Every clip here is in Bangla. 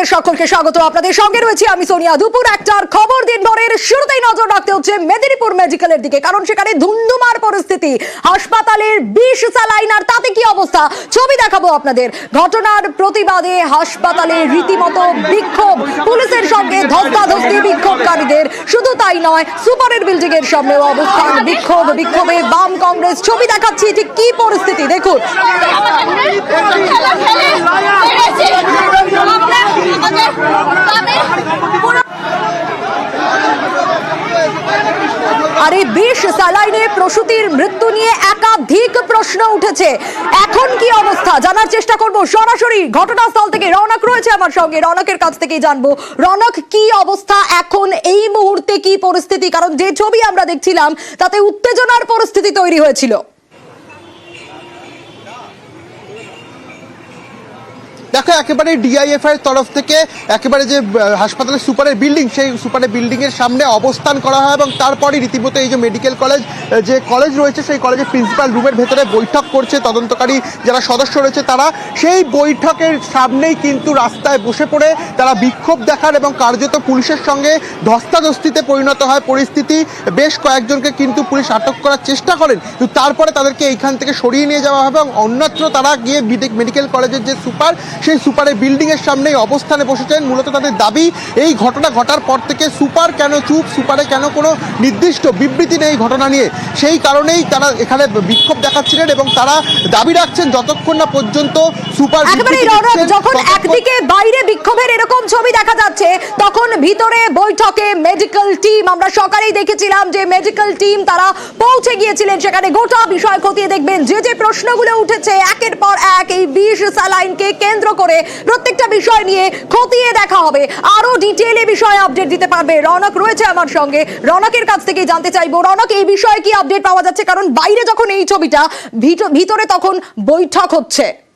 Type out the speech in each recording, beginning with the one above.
আপনাদের সকলকে স্বাগত আপনাদের সঙ্গে রয়েছে আমি সোনিয়া দুপুর একটার খবর দিন ভরের শুরুতেই নজর রাখতে হচ্ছে মেদিনীপুর মেডিকেলের দিকে কারণ সেখানে ধুন্ধুমার পরিস্থিতি হাসপাতালের বিষ স্যালাইন আর তাতে কি অবস্থা ছবি দেখাবো আপনাদের ঘটনার প্রতিবাদে হাসপাতালে রীতিমতো বিক্ষোভ পুলিশের সঙ্গে ধস্তাধস্তি বিক্ষোভকারীদের শুধু তাই নয় সুপারের বিল্ডিং এর সামনেও অবস্থান বিক্ষোভ বিক্ষোভে বাম কংগ্রেস ছবি দেখাচ্ছি ঠিক কি পরিস্থিতি দেখুন আর বিষ স্যালাইনে প্রসূতির মৃত্যু নিয়ে একাধিক প্রশ্ন উঠেছে। এখন কি অবস্থা? জানার চেষ্টা করব সরাসরি ঘটনাস্থল থেকে। রনক রয়েছে আমার সঙ্গে। রনকের কাছ থেকেই জানব। রনক, কি অবস্থা? এখন এই মুহূর্তে কি পরিস্থিতি? কারণ যে ছবি আমরা দেখছিলাম, তাতে উত্তেজনার পরিস্থিতি তৈরি হয়েছিল। দেখো, একেবারে ডিআইএফআই তরফ থেকে একেবারে যে হাসপাতালের সুপারের বিল্ডিং, সেই সুপারের বিল্ডিং এর সামনে অবস্থান করা হয় এবং তারপরে রীতিমতো এই যে মেডিকেল কলেজ যে কলেজ রয়েছে, সেই কলেজের প্রিন্সিপাল রুমের ভেতরে বৈঠক করছে তদন্তকারী যারা সদস্য রয়েছে তারা। সেই বৈঠকের সামনেই কিন্তু রাস্তায় বসে পড়ে তারা বিক্ষোভ দেখান এবং কার্যত পুলিশের সঙ্গে ধস্তাধস্তিতে পরিণত হয় পরিস্থিতি। বেশ কয়েকজনকে কিন্তু পুলিশ আটক করার চেষ্টা করেন, কিন্তু তারপরে তাদেরকে এইখান থেকে সরিয়ে নিয়ে যাওয়া হবে এবং অন্যত্র তারা গিয়ে মেডিকেল কলেজের যে সুপার সেই সুপারের বিল্ডিং এর সামনেই অবস্থানে বসেছেন। মূলত তাদের দাবি এই ঘটনা ঘটার পর থেকে সুপার কেন চুপ সুপারে কেন কোনো নির্দিষ্ট বিবৃতি নেই ঘটনা নিয়ে। সেই কারণেই তারা এখানে বিক্ষোভ দেখাচ্ছিলেন এবং তারা দাবি রাখছেন যতক্ষণ না পর্যন্ত সুপার যখন একদিকে বাইরে বিক্ষোভের এরকম ছবি দেখা যাচ্ছে তখন ভিতরে বৈঠকে মেডিকেল টিম আমরা সকালেই দেখেছিলাম যে মেডিকেল টিম তারা পৌঁছে গিয়েছিলেন সেখানে। গোটা বিষয় খতিয়ে দেখবেন যে যে প্রশ্নগুলো উঠেছে একের পর এক এই বিষ স্যালাইনকে কেন্দ্র করে প্রত্যেকটা বিষয় নিয়ে খতিয়ে দেখা হবে। আরও ডিটেলে বিষয়ে আপডেট দিতে পারবে। রনক রয়েছে আমার সঙ্গে। রনকের কাছ থেকে জানতে চাইব। রনক, এই বিষয়ে কি আপডেট পাওয়া যাচ্ছে? কারণ বাইরে যখন এই ছবিটা ভিত- ভিতরে তখন বৈঠক হচ্ছে।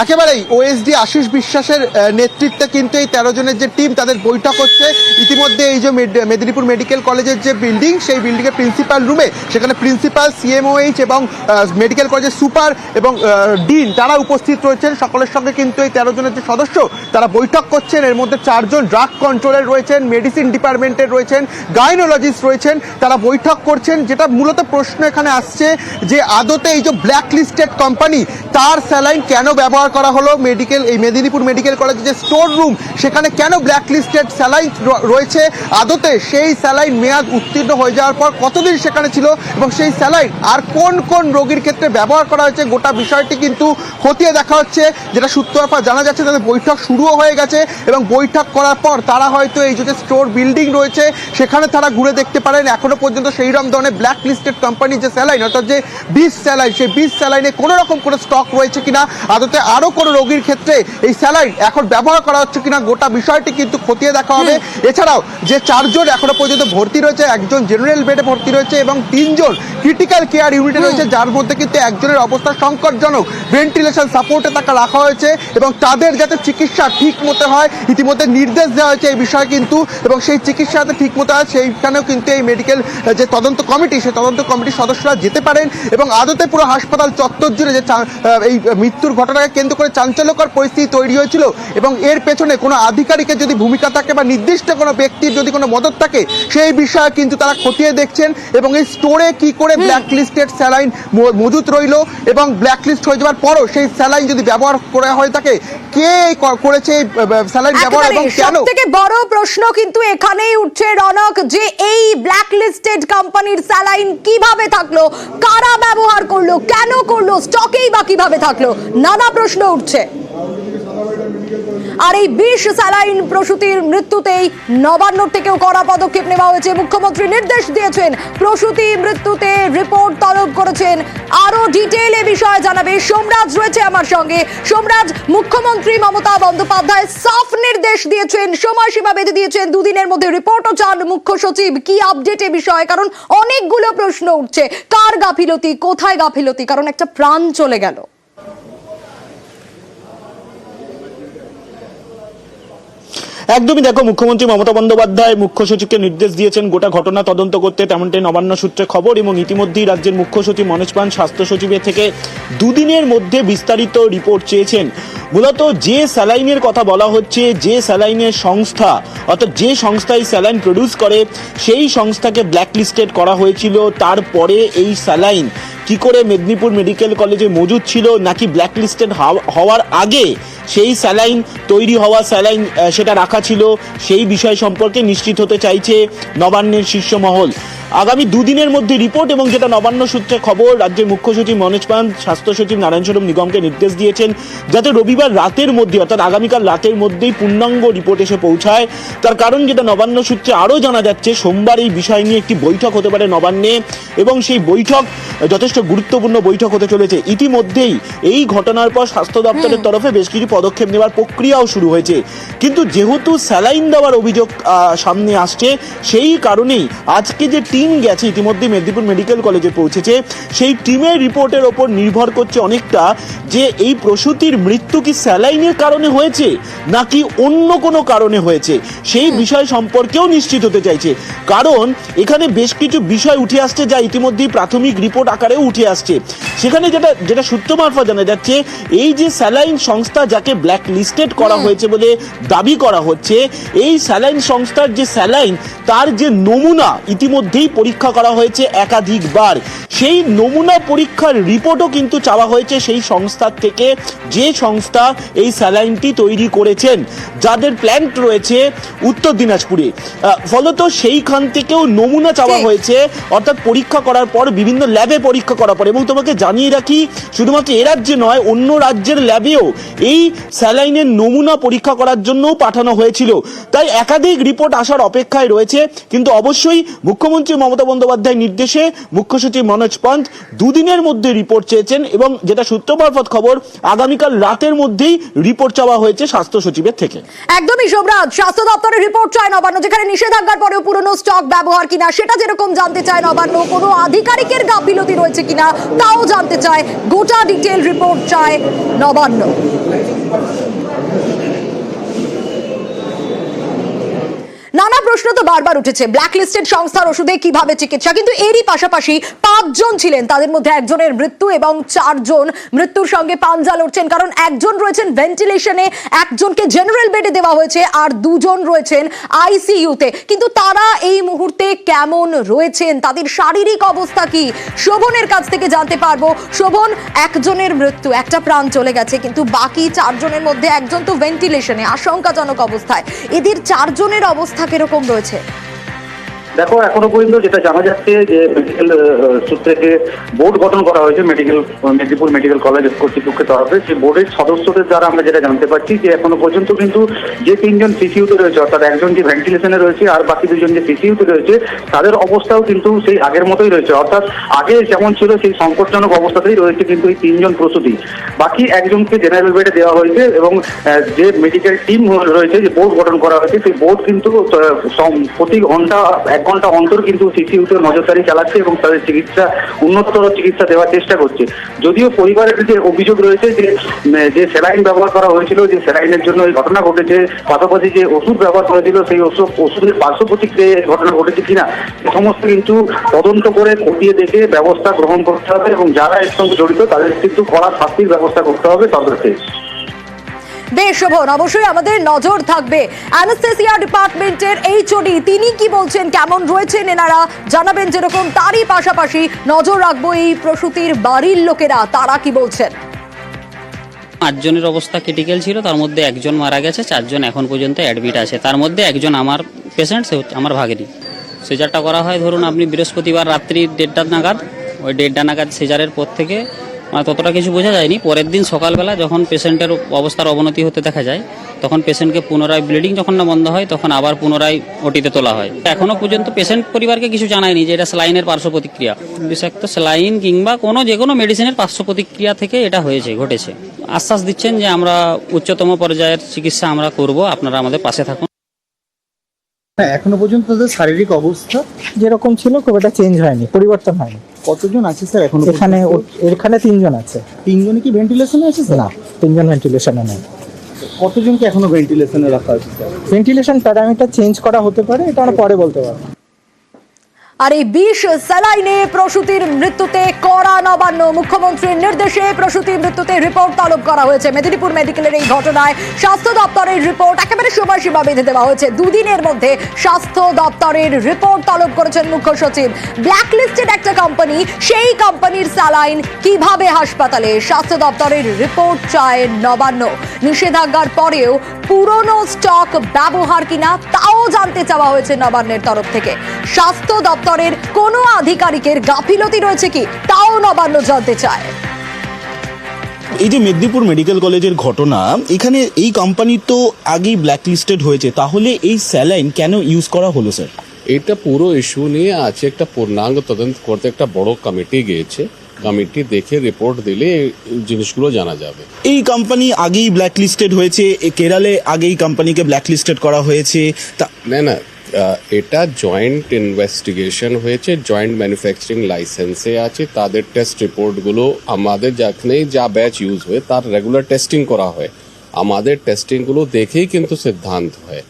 একেবারেই ওএসডি আশিস বিশ্বাসের নেতৃত্বে কিন্তু এই তেরো জনের যে টিম তাদের বৈঠক হচ্ছে। ইতিমধ্যে এই যে মেদিনীপুর মেডিকেল কলেজের যে বিল্ডিং সেই বিল্ডিং এর প্রিন্সিপাল রুমে সেখানে প্রিন্সিপাল সিএমওএইচ এবং মেডিকেল কলেজের সুপার এবং ডিন তারা উপস্থিত রয়েছেন। সকলের সঙ্গে কিন্তু এই তেরো জনের যে সদস্য, তারা বৈঠক করছেন। এর মধ্যে চারজন ড্রাগ কন্ট্রোলের রয়েছেন মেডিসিন ডিপার্টমেন্টের রয়েছেন গাইনোলজিস্ট রয়েছেন, তারা বৈঠক করছেন। যেটা মূলত প্রশ্ন এখানে আসছে যে আদতে এই যে ব্ল্যাক লিস্টেড কোম্পানি তার স্যালাইন কেন ব্যবহার করা হলো মেডিকেল এই মেদিনীপুর মেডিকেল কলেজের যে স্টোর রুম সেখানে কেন ব্ল্যাক লিস্টেড স্যালাইন রয়েছে? আদতে সেই স্যালাইন মেয়াদ উত্তীর্ণ হয়ে যাওয়ার পর কতদিন সেখানে ছিল এবং সেই স্যালাইন আর কোন কোন রোগীর ক্ষেত্রে ব্যবহার করা হয়েছে গোটা বিষয়টি কিন্তু খতিয়ে দেখা হচ্ছে। যেটা সূত্রফা জানা যাচ্ছে, তাদের বৈঠক শুরুও হয়ে গেছে এবং বৈঠক করার পর তারা হয়তো এই যে স্টোর বিল্ডিং রয়েছে, সেখানে তারা ঘুরে দেখতে পারেন। এখনও পর্যন্ত সেই রকম ধরনের ব্ল্যাক লিস্টেড কোম্পানির যে স্যালাইন অর্থাৎ যে বিষ স্যালাইন সেই বিষ স্যালাইনে কোনো রকম কোনো স্টক রয়েছে কিনা। আদতে আরও কোনো রোগীর ক্ষেত্রে এই স্যালাইন এখন ব্যবহার করা হচ্ছে কিনা গোটা বিষয়টি কিন্তু খতিয়ে দেখা হবে। এছাড়াও যে চারজন এখনও পর্যন্ত ভর্তি রয়েছে একজন জেনারেল বেডে ভর্তি রয়েছে এবং তিনজন ক্রিটিক্যাল কেয়ার ইউনিটে রয়েছে যার মধ্যে কিন্তু একজনের অবস্থা সংকটজনক। ভেন্টিলেশন সাপোর্টে তাকে রাখা হয়েছে এবং তাদের যাতে চিকিৎসা ঠিক মতো হয় ইতিমধ্যে নির্দেশ দেওয়া হয়েছে এই বিষয়ে কিন্তু এবং সেই চিকিৎসা যাতে ঠিক মতো হয় সেইখানেও কিন্তু এই মেডিকেল যে তদন্ত কমিটি সেই তদন্ত কমিটির সদস্যরা যেতে পারেন এবং আদতে পুরো হাসপাতাল চত্বর জুড়ে যে এই মৃত্যুর ঘটনাকে কেন্দ্র করে চাঞ্চল্যকর পরিস্থিতি তৈরি হয়েছিল এবং এর পেছনে কোনো আধিকারিকের যদি ভূমিকা থাকে বা নির্দিষ্ট কোনো ব্যক্তির যদি কোনো মদত থাকে সেই বিষয়ে কিন্তু তারা খতিয়ে দেখছেন এবং এই স্টোরে কি করে ব্ল্যাক লিস্টেড স্যালাইন মজুত রইল এবং ব্ল্যাক লিস্ট হয়ে যাওয়ার পরও সেই স্যালাইন যদি ব্যবহার করা হয়ে থাকে কে করেছে স্যালাইন ব্যবহার এবং কেন? থেকে বড় প্রশ্ন কিন্তু এখানেই উঠছে রনক যে এই ব্ল্যাক লিস্টেড কোম্পানির স্যালাইন কীভাবে থাকল কারা ব্যবহার করল কেন করল স্টকেই বা কীভাবে থাকল নানা প্রশ্ন উঠছে। আর এই বিষ স্যালাইন প্রসূতির মৃত্যুতেই নবান্নর থেকেও কড়া পদক্ষেপ নেওয়া হয়েছে। মুখ্যমন্ত্রী নির্দেশ দিয়েছেন, প্রসূতি মৃত্যুতে রিপোর্ট তলব করেছেন। আরও ডিটেইলে বিষয় জানাবে সোমরাজ রয়েছে আমার সঙ্গে। সোমরাজ, মুখ্যমন্ত্রী মমতা বন্দ্যোপাধ্যায় সাফ নির্দেশ দিয়েছেন, সময়সীমা বেঁধে দিয়েছেন, দুদিনের মধ্যে রিপোর্টও চান মুখ্য সচিব। কি আপডেট এ বিষয়ে? কারণ অনেকগুলো প্রশ্ন উঠছে। কার গাফিলতি? কোথায় গাফিলতি? কারণ একটা প্রাণ চলে গেল। একদমই দেখো, মুখ্যমন্ত্রী মমতা বন্দ্যোপাধ্যায় মুখ্য সচিবকে নির্দেশ দিয়েছেন, গোটা ঘটনা তদন্ত করতে। তেমনটাই নবান্ন সূত্রে খবর এবং ইতিমধ্যেই রাজ্যের মুখ্য সচিব মনোজ পান স্বাস্থ্য সচিবের থেকে দুদিনের মধ্যে বিস্তারিত রিপোর্ট চেয়েছেন। মূলত যে স্যালাইনের কথা বলা হচ্ছে, যে স্যালাইনের সংস্থা, অর্থাৎ যে সংস্থা এই স্যালাইন প্রডিউস করে, সেই সংস্থাকে ব্ল্যাকলিস্টেড করা হয়েছিল। তারপরে এই স্যালাইন কি করে মেদিনীপুর মেডিকেল কলেজে মজুদ ছিল, নাকি ব্ল্যাকলিস্টেড হওয়ার আগে সেই স্যালাইন তৈরি হওয়া স্যালাইন সেটা রাখা ছিল। সেই বিষয় সম্পর্কে নিশ্চিত হতে চাইছে নবান্নের শীর্ষ মহল। আগামী দুদিনের মধ্যে রিপোর্ট এবং যেটা নবান্ন সূত্রে খবর রাজ্যের মুখ্য সচিব মনোজ পান স্বাস্থ্য সচিব নারায়ণ স্বরূপ নিগমকে নির্দেশ দিয়েছেন যাতে রবিবার রাতের মধ্যে অর্থাৎ আগামীকাল রাতের মধ্যেই পূর্ণাঙ্গ রিপোর্ট এসে পৌঁছায়। তার কারণ যেটা নবান্ন সূত্রে আরও জানা যাচ্ছে সোমবার এই বিষয় নিয়ে একটি বৈঠক হতে পারে নবান্নে এবং সেই বৈঠক যথেষ্ট গুরুত্বপূর্ণ বৈঠক হতে চলেছে। ইতিমধ্যেই এই ঘটনার পর স্বাস্থ্য দপ্তরের তরফে বেশ কিছু পদক্ষেপ নেওয়ার প্রক্রিয়াও শুরু হয়েছে। কিন্তু যেহেতু স্যালাইন দেওয়ার অভিযোগ সামনে আসছে সেই কারণেই আজকে যে টিম গেছে ইতিমধ্যে মেদিনীপুর মেডিকেল কলেজে পৌঁছেছে। সেই টিমের রিপোর্টের ওপর নির্ভর করছে অনেকটা যে এই প্রসূতির মৃত্যু কি স্যালাইনের কারণে হয়েছে নাকি অন্য কোনো কারণে হয়েছে? সেই বিষয় সম্পর্কেও নিশ্চিত হতে চাইছে। কারণ এখানে বেশ কিছু বিষয় উঠে আসছে যা ইতিমধ্যেই প্রাথমিক রিপোর্ট আকারেও উঠে আসছে। সেখানে যেটা যেটা সূত্র মারফত জানা যাচ্ছে এই যে স্যালাইন সংস্থা যাকে ব্ল্যাক লিস্টেড করা হয়েছে বলে দাবি করা হচ্ছে এই স্যালাইন সংস্থার যে স্যালাইন তার যে নমুনা ইতিমধ্যেই পরীক্ষা করা হয়েছে একাধিকবার। সেই নমুনা পরীক্ষার রিপোর্টও কিন্তু চাওয়া হয়েছে সেই সংস্থার থেকে যে সংস্থা এই স্যালাইনটি তৈরি করেছেন। যাদের প্ল্যান্ট রয়েছে উত্তর দিনাজপুরে। ফলত সেইখান থেকেও নমুনা চাওয়া হয়েছে অর্থাৎ পরীক্ষা করার পর বিভিন্ন ল্যাবে পরীক্ষা করার পর। এবং তোমাকে জানিয়ে রাখি শুধুমাত্র এ রাজ্যে নয় অন্য রাজ্যের ল্যাবেও এই স্যালাইনের নমুনা পরীক্ষা করার জন্যও পাঠানো হয়েছিল। তাই একাধিক রিপোর্ট আসার অপেক্ষায় রয়েছে। কিন্তু অবশ্যই মুখ্যমন্ত্রী মমতা বন্দ্যোপাধ্যায়ের নির্দেশে মুখ্য সচিব মনোজ পন্থ দুদিনের মধ্যে রিপোর্ট চেয়েছেন এবং যেটা সূত্র মারফত খবর, আগামীকাল রাতের মধ্যেই রিপোর্ট চাওয়া হয়েছে স্বাস্থ্য সচিবের থেকে। একদমই সোমরাজ, স্বাস্থ্য দপ্তরের রিপোর্ট চায় নবান্ন, যেখানে নিষেধাজ্ঞার পরেও পুরনো স্টক ব্যবহার কিনা, সেটা যেরকম জানতে চায় নবান্ন, কোনো আধিকারিকের গাফিলতি রয়েছে কিনা, তাও জানতে চায়। গোটা ডিটেল রিপোর্ট চায় নবান্ন নানা প্রশ্ন তো বারবার উঠেছে। ব্ল্যাক লিস্টেড সংস্থার ওষুধে কীভাবে চিকিৎসা? কিন্তু এরই পাশাপাশি পাঁচজন ছিলেন। তাদের মধ্যে একজনের মৃত্যু এবং চারজন মৃত্যুর সঙ্গে পাঞ্জা লড়ছেন। কারণ একজন রয়েছেন ভেন্টিলেশনে একজনকে জেনারেল বেডে দেওয়া হয়েছে আর দুজন রয়েছেন আইসিইউতে কিন্তু তারা এই মুহূর্তে কেমন রয়েছেন? তাদের শারীরিক অবস্থা কি? শোভনের কাছ থেকে জানতে পারব। শোভন, একজনের মৃত্যু, একটা প্রাণ চলে গেছে। কিন্তু বাকি চারজনের মধ্যে একজন তো ভেন্টিলেশনে আশঙ্কাজনক অবস্থায়। এদের চারজনের অবস্থা কীরকম? রয়েছে দেখো, এখনও পর্যন্ত যেটা জানা যাচ্ছে যে মেডিকেল সূত্রে যে বোর্ড গঠন করা হয়েছে মেডিকেল মেদিনীপুর মেডিকেল কলেজ কর্তৃপক্ষের তরফে, সেই বোর্ডের সদস্যদের দ্বারা আমরা যেটা জানতে পারছি যে এখনও পর্যন্ত কিন্তু যে তিনজন সিসিউতে রয়েছে, অর্থাৎ একজন যে ভেন্টিলেশনে রয়েছে আর বাকি দুজন যে সিসিউতে রয়েছে, তাদের অবস্থাও কিন্তু সেই আগের মতোই রয়েছে। অর্থাৎ আগে যেমন ছিল, সেই সংকটজনক অবস্থাতেই রয়েছে কিন্তু এই তিনজন প্রসূতি। বাকি একজনকে জেনারেল বেডে দেওয়া হয়েছে এবং যে মেডিকেল টিম রয়েছে, যে বোর্ড গঠন করা হয়েছে, সেই বোর্ড কিন্তু প্রতি ঘণ্টা ঘণ্টা অন্তর কিন্তু সিসিউতে নজরদারি চালাচ্ছে এবং তাদের চিকিৎসা, উন্নততর চিকিৎসা দেওয়ার চেষ্টা করছে। যদিও পরিবারের যে অভিযোগ রয়েছে যে যে স্যালাইন ব্যবহার করা হয়েছিল, যে স্যালাইনের জন্য এই ঘটনা ঘটেছে, পাশাপাশি যে ওষুধ ব্যবহার করেছিল সেই ওষুধ, ওষুধের পার্শ্ব প্রতিক্রিয়ায় ঘটনা ঘটেছে কিনা, এ সমস্ত কিন্তু তদন্ত করে খতিয়ে দেখে ব্যবস্থা গ্রহণ করতে হবে এবং যারা এর সঙ্গে জড়িত, তাদের কিন্তু কড়া শাস্তির ব্যবস্থা করতে হবে তাদেরকে বেশ, শোভন, অবশ্যই আমাদের নজর থাকবে। অ্যানাস্থেসিয়া ডিপার্টমেন্টের এইচওডি তিনি কি বলছেন, কেমন রয়েছেন এনারা? জানাবেন যেরকম, তারই পাশাপাশি নজর রাখব এই প্রসূতির বাড়ির লোকেরা, তারা কি বলছেন? পাঁচজনের অবস্থা ক্রিটিক্যাল ছিল, তার মধ্যে একজন মারা গেছে, চারজন এখন পর্যন্ত অ্যাডমিট আছে। তার মধ্যে একজন আমার পেশেন্ট সে আমার ভাগেরই সিজারটা করা হয়, ধরুন আপনি বৃহস্পতিবার রাত্রি দেড়টা নাগাদ, ওই দেড়টা নাগাদ সিজারের পর থেকে মানে ততটা কিছু বোঝা যায়নি। পরের দিন সকালবেলা যখন পেশেন্টের অবস্থার অবনতি হতে দেখা যায়, তখন পেশেন্টকে পুনরায় ব্লিডিং যখন না বন্ধ হয়, তখন আবার পুনরায় ওটিতে তোলা হয়। এখনও পর্যন্ত পেশেন্ট পরিবারকে কিছু জানায়নি যে এটা স্যালাইনের পার্শ্ব প্রতিক্রিয়া। বিষাক্ত স্যালাইন কিংবা কোনো যে কোনো মেডিসিনের পার্শ্ব প্রতিক্রিয়া থেকে এটা হয়েছে, ঘটেছে। আশ্বাস দিচ্ছেন যে আমরা উচ্চতম পর্যায়ের চিকিৎসা আমরা করব, আপনারা আমাদের পাশে থাকুন। হ্যাঁ এখনও পর্যন্ত তাদের শারীরিক অবস্থা যেরকম ছিল খুব একটা চেঞ্জ হয়নি পরিবর্তন হয়নি। কতজন আছে স্যার এখন এখানে এখানে তিনজন আছে। তিনজনে কি ভেন্টিলেশনে আছে স্যার? না তিনজন ভেন্টিলেশনে নেই। কতজনকে এখনও ভেন্টিলেশনে রাখা আছে স্যার? ভেন্টিলেশন প্যারামিটার চেঞ্জ করা হতে পারে এটা আমরা পরে বলতে পারব। আর এই বিষ স্যালাইনে প্রসূতির মৃত্যুতে কড়া নবান্ন। মুখ্যমন্ত্রীর নির্দেশে প্রসূতির মৃত্যুতে রিপোর্ট তলব করা হয়েছে। মেদিনীপুর মেডিকেলের এই ঘটনায় স্বাস্থ্য দপ্তরের রিপোর্ট একেবারে সময়সীমা বেঁধে দেওয়া হয়েছে। দুদিনের মধ্যে স্বাস্থ্য দপ্তরের রিপোর্ট তলব করেছেন মুখ্য সচিব। ব্ল্যাক লিস্টেড একটা কোম্পানি সেই কোম্পানির স্যালাইন কীভাবে হাসপাতালে? স্বাস্থ্য দপ্তরের রিপোর্ট চায় নবান্ন। নিষেধাজ্ঞার পরেও পুরনো স্টক ব্যবহার কিনা, তাও জানতে চাওয়া হয়েছে নবান্নের তরফ থেকে। স্বাস্থ্য দপ্তরের কোনো আধিকারিকের গাফিলতি রয়েছে কি? তাও নবান্ন জানতে চায়। এই যে মেদিনীপুর মেডিকেল কলেজের ঘটনা এখানে এই কোম্পানি তো আগেই ব্ল্যাক লিস্টেড হয়েছে। তাহলে এই স্যালাইন কেন ইউজ করা হলো স্যার এটা পুরো ইস্যু নিয়ে আছে একটা পূর্ণাঙ্গ তদন্ত করতে একটা বড় কমিটি গিয়েছে। কমিটি দেখে রিপোর্ট দিলে জিনিসগুলো জানা যাবে। এই কোম্পানি আগেই ব্ল্যাক লিস্টেড হয়েছে কেরালে আগেই কোম্পানিকে ব্ল্যাক লিস্টেড করা হয়েছে। তা না না এটা জয়েন্ট ইনভেস্টিগেশন হয়েছে জয়েন্ট ম্যানুফ্যাকচারিং লাইসেন্সে আছে, তাদের টেস্ট রিপোর্টগুলো আমাদের যেখানেই যা ব্যাচ ইউজ হয়, তার রেগুলার টেস্টিং করা হয়। আমাদের টেস্টিংগুলো দেখেই কিন্তু সিদ্ধান্ত হয়।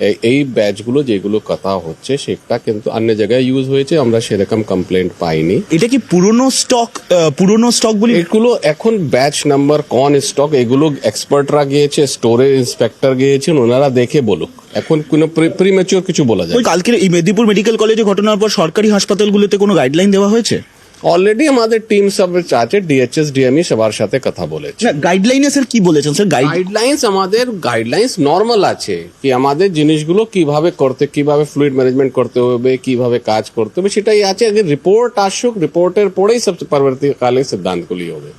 এই- এই ব্যাচগুলো যেগুলো কথা হচ্ছে সেটা কিন্তু অন্য জায়গায় ইউজ হয়েছে আমরা সেরকম কমপ্লেন্ট পাইনি। এটা কি পুরনো স্টক পুরনো স্টক বলি? এগুলো এখন ব্যাচ নাম্বার কোন স্টক এগুলো এক্সপার্টরা গিয়েছে স্টোরেজ ইন্সপেক্টর গিয়েছেন ওনারা দেখে বলুক। এখন কোনো প্রিমেচিওর কিছু বলা যায় কালকের এই মেদিনীপুর মেডিকেল কলেজে ঘটনার পর সরকারি হাসপাতালগুলোতে কোনো গাইডলাইন দেওয়া হয়েছে? অলরেডি আমাদের টিম সব আছে ডিএচএস ডিএমই সবার সাথে কথা বলেছে। না গাইডলাইনে স্যার কি বলেছেন স্যার গাইড গাইডলাইন্স আমাদের গাইডলাইন্স নর্মাল আছে কি আমাদের জিনিসগুলো কীভাবে করতে কীভাবে ফ্লুইড ম্যানেজমেন্ট করতে হবে কীভাবে কাজ করতে হবে সেটাই আছে। আগে রিপোর্ট আসুক রিপোর্টের পরেই সব পরবর্তীকালে সিদ্ধান্তগুলি হবে।